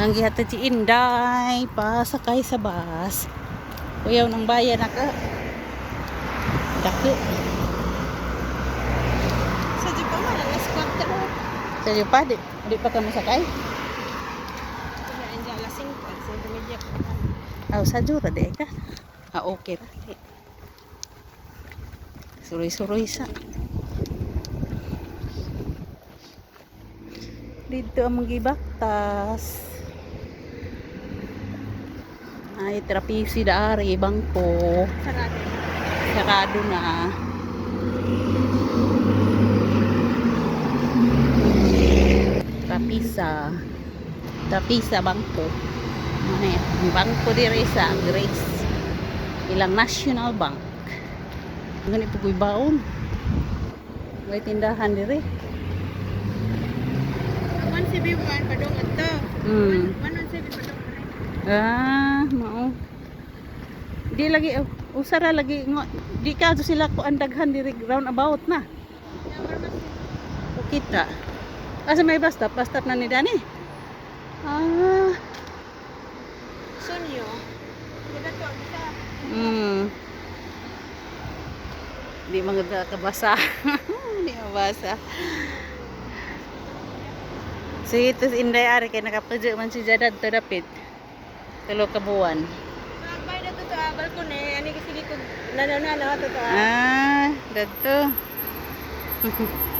Ang gihatid si Inday, pasakay sa bus. Kuyaw ng bayan naka. Dako. Sa Japan man ang squatter. Sa iyo pa, di, di pa ka masakay? Lasing pa sa. Aw, jura di ka. Ah, okay ra. Suroy-suroy sa. Dito ang mga baktas. Ay, trapisi daari, bangko. Sarado. Sarado na. Trapisa. Trapisa bangko. Ano yan? Ang bangko dire sa Grace. Ilang National Bank. Ngani po ko'y baon. May tindahan dire. Man si Biwan padong ato. Hmm. Man man si Biwan padong Ah. Di lagi usara lagi ngo, di ka sila ko andaghan diri roundabout na. O kita. Asa may bus stop? Bus stop na ni Dani. Ah, Sunyo. Mm. Di mga kabasa. di mabasa. Sige, ito Inday Ari kay nakapadyo man si Jadad to dapit. Tulo ka buwan. Bay na to ah, balkon eh. Ani kasi ko nanana na to to. ah. Ah, dito.